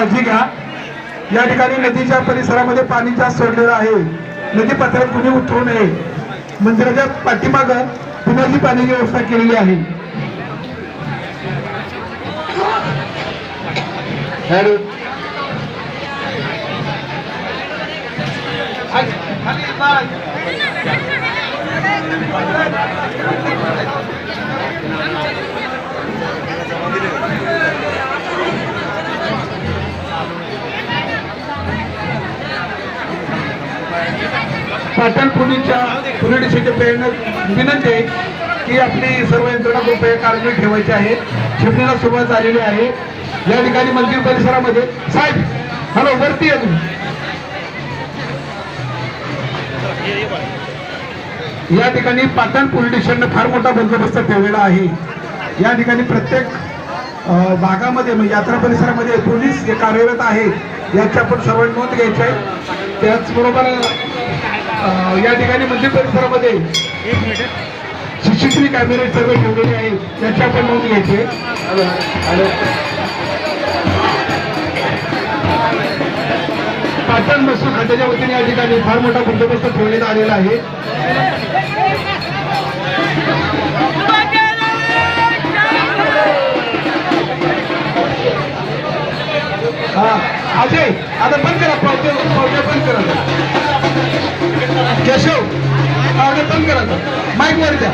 काळजी घ्या. या ठिकाणी नदीच्या परिसरामध्ये पाणी जास्त सोडलेलं आहे. नदी पात्रात कुणी उतरू नये. मंदिराच्या पाठीमागं पुण्याची पाण्याची व्यवस्था केलेली आहे. हॅलो. पाटण पोलीसच्या पोलिटिशियनच्या पेरणं विनंती आहे की आपली सर्व यंत्रणा कृपया काळजी ठेवायची आहे. चिमणीला सुरुवात झालेली आहे. या ठिकाणी मंदिर परिसरामध्ये साहेब हॅलो वरती आहे तुम्ही. या ठिकाणी पाटण पोलिटिशियननं फार मोठा बंदोबस्त ठेवलेला आहे. या ठिकाणी प्रत्येक भागामध्ये म्हणजे यात्रा परिसरामध्ये पोलीस हे कार्यरत आहेत याची आपण सर्व नोंद घ्यायची आहे. त्याचबरोबर या ठिकाणी मंदिर परिसरामध्ये सीसीटीव्ही कॅमेरे सर्व ठेवलेले आहेत. याची आपण नोंद घ्यायची पाटण महसूल खात्याच्या वतीने या ठिकाणी फार मोठा बंदोबस्त ठेवण्यात आलेला आहे. हा अजय आता बंद करा पावते पावते बंद करा. केशव पावते बंद करा. माईक वर द्या.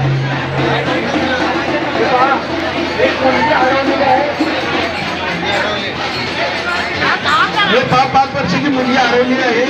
हे पाच मुलगी आहे. पाच वर्षाची मुलगी हरवलेली आहे.